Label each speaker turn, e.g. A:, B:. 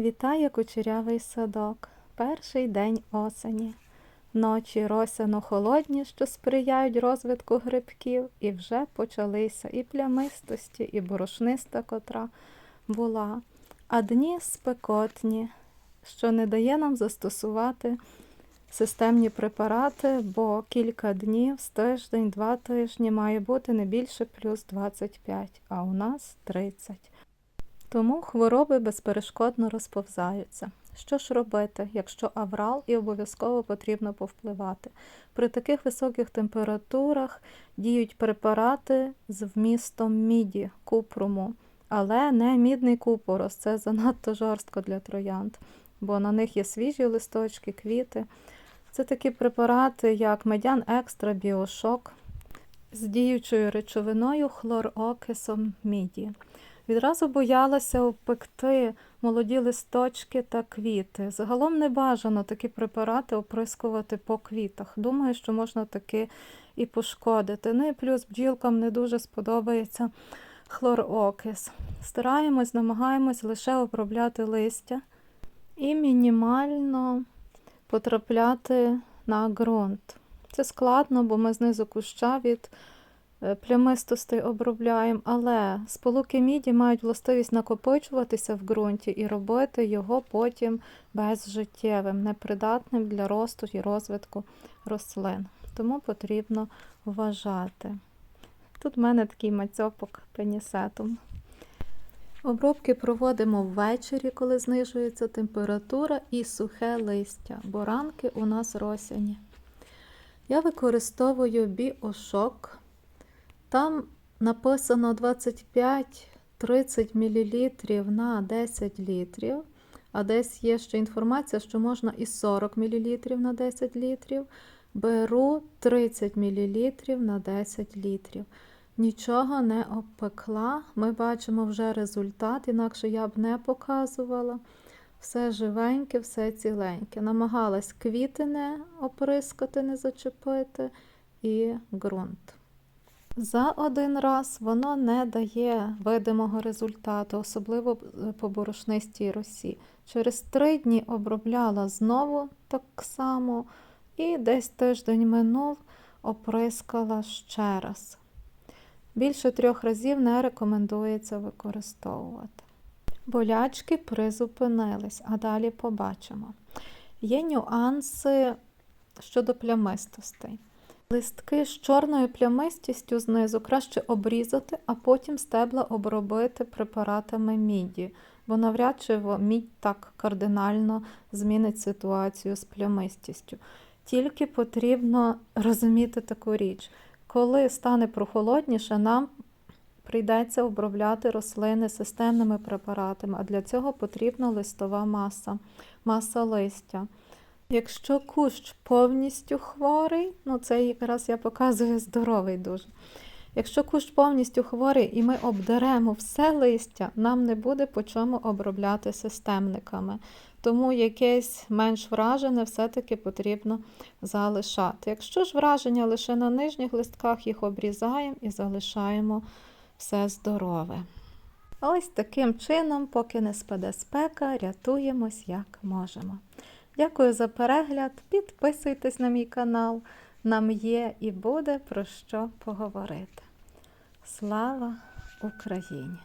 A: Вітає кучерявий садок, перший день осені. Ночі росяно холодні, що сприяють розвитку грибків, і вже почалися і плямистості, і борошниста, котра була, а дні спекотні, що не дає нам застосувати системні препарати, бо кілька днів з тиждень, два тижні має бути не більше плюс 25, а у нас 30. Тому хвороби безперешкодно розповзаються. Що ж робити, якщо аврал і обов'язково потрібно повпливати? При таких високих температурах діють препарати з вмістом міді, купруму, але не мідний купорос, це занадто жорстко для троянд, бо на них є свіжі листочки, квіти. Це такі препарати, як медян екстра біошок з діючою речовиною хлорокисом міді. Відразу боялася обпекти молоді листочки та квіти. Загалом не бажано такі препарати оприскувати по квітах. Думаю, що можна таки і пошкодити. Ну і плюс бджілкам не дуже сподобається хлорокис. Стараємось, намагаємось лише обробляти листя і мінімально потрапляти на ґрунт. Це складно, бо ми знизу куща від плямистостей обробляємо, але сполуки міді мають властивість накопичуватися в ґрунті і робити його потім безжиттєвим, непридатним для росту і розвитку рослин. Тому потрібно вважати. Тут в мене такий мацьопок пенісетум. Обробки проводимо ввечері, коли знижується температура і сухе листя, бо ранки у нас росяні. Я використовую біошок. Там написано 25-30 мл на 10 літрів, а десь є ще інформація, що можна і 40 мл на 10 літрів. Беру 30 мл на 10 літрів. Нічого не обпекла. Ми бачимо вже результат, інакше я б не показувала. Все живеньке, все ціленьке. Намагалась квіти не оприскати, не зачепити і ґрунт. За один раз воно не дає видимого результату, особливо по борошнистій росі. Через три дні обробляла знову так само, і десь тиждень минув, оприскала ще раз. Більше трьох разів не рекомендується використовувати. Болячки призупинились, а далі побачимо. Є нюанси щодо плямистостей. Листки з чорною плямистістю знизу краще обрізати, а потім стебла обробити препаратами міді, бо навряд чи мідь так кардинально змінить ситуацію з плямистістю. Тільки потрібно розуміти таку річ. Коли стане прохолодніше, нам прийдеться обробляти рослини системними препаратами, а для цього потрібна листова маса, маса листя. Якщо кущ повністю хворий, ну це якраз я показую здоровий дуже. Якщо кущ повністю хворий і ми обдеремо все листя, нам не буде по чому обробляти системниками. Тому якесь менш вражене все-таки потрібно залишати. Якщо ж враження лише на нижніх листках, їх обрізаємо і залишаємо все здорове. Ось таким чином, поки не спаде спека, рятуємось як можемо. Дякую за перегляд, підписуйтесь на мій канал, нам є і буде про що поговорити. Слава Україні!